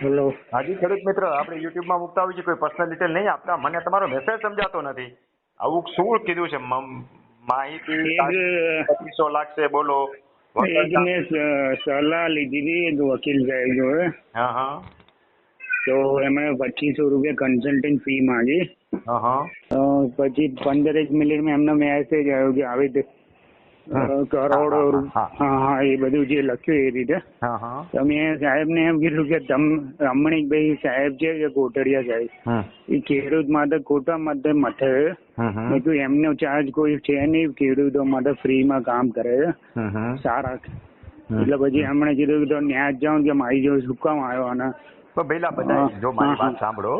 Hello હાજી ખેડૂત મિત્ર આપણે યુટ્યુબમાં મૂકતા હોય છે કોઈ પર્સનલ ડિટેલ નહીં આપતા મને તમારો મેસેજ સમજાતો નથી. આવું શું કીધું છે? માહિતી પચીસો લાગશે બોલો. મેં સલાહ લીધી હતી એક વકીલ સાહેબ જોડે. હા હા. તો એમણે પચીસો રૂપિયા કન્સલ્ટિંગ ફી માંગી. હા હા. પછી પંદર એક મિનિટમાં એમનો મેસેજ આવ્યો કે આવી. કરોડો એ બધું જે લખ્યું એ રીતે. તમે સાહેબ ને એમ કીધું કે રમણીકભાઈ સાહેબ છે કે કોટડિયા સાહેબ. એ ખેડૂત માટે ખોટા માટે મથે. મેં કીધું એમનો ચાર્જ કોઈ છે નહીં ખેડૂતો માટે ફ્રીમાં કામ કરે. છે સારા. એટલે પછી એમણે કીધું કે ન્યાજ જાઉં કે મારી જોડે શું કામ આવ્યો અને તો ભઈલા બધા જો મારી વાત સાંભળો.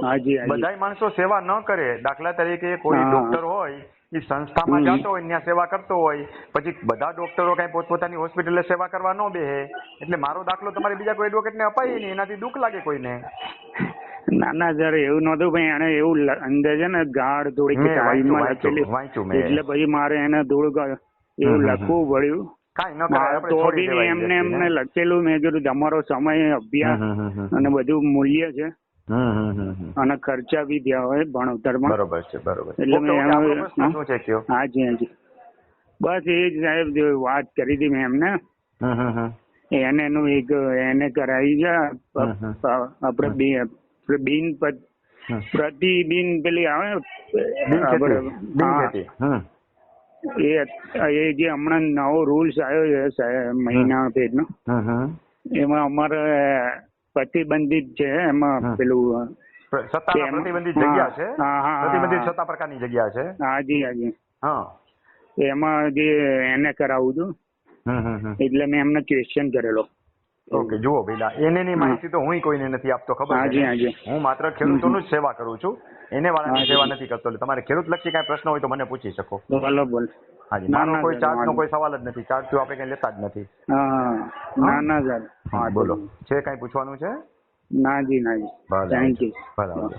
બધાય માણસો સેવા ન કરે. દાખલા તરીકે કોઈ ડોક્ટર હોય એ સંસ્થામાં જતો હોય ત્યાં સેવા કરતો હોય પછી બધા ડોક્ટરો કઈ પોતપોતાની હોસ્પિટલે સેવા કરવા ન બેહે. એટલે મારો દાખલો તમારે બીજા કોઈ એડવોકેટને અપાય નહીં એનાથી દુઃખ લાગે કોઈને. ના ના સર એવું નતું ભાઈ એને એવું અંદર છે ને ગાઢ મેં. એટલે પછી મારે એને ધૂળ એવું લખવું પડ્યું. તો બી એમને એમને લખેલું મેં કીધું તમારો સમય અભ્યાસ. અને બધું મૂલ્ય છે. અને ખર્ચા બી થયા હોય ભણતરમાં. બરોબર છે બરોબર એટલે હાજી હાજી. બસ એ જ સાહેબ જે વાત કરી હતી મેં એમને. એને એનું એક એને કરાવી છે. આપણે બિન પ્રતિબિન પેલી આવે. એ એ જે હમણાં નવો રૂલ્સ આવ્યો છે મહિના હમ. એમાં અમારે પ્રતિબંધિત છે એમાં પેલું સત્તાના પ્રતિબંધિત જગ્યા છે? હા, હા, પ્રતિબંધિત. સત્તા પ્રકારની જગ્યા છે? હાજી હાજી. હા. એમાં જે એને કરાવું છું. એટલે મેં એમને ક્વેશ્ચન કરેલો. ઓકે જુઓ ભઈલા એને માહિતી તો હું કોઈને નથી આપતો ખબર ને? હું માત્ર ખેડૂતોનું જ સેવા કરું છું. એને વાળાની. સેવા નથી કરતો એટલે તમારે ખેડૂત લક્ષી કઈ પ્રશ્ન હોય તો મને પૂછી શકો. બોલો બોલો. હાજી ના, મારો કોઈ ચાર્જ નો કોઈ સવાલ જ નથી. ચાર્જ તો આપણે કઈ લેતા જ નથી. હા ના ના સર હા બોલો. છે કઈ પૂછવાનું છે? ના જી ના જી. થેન્ક યુ આવજો.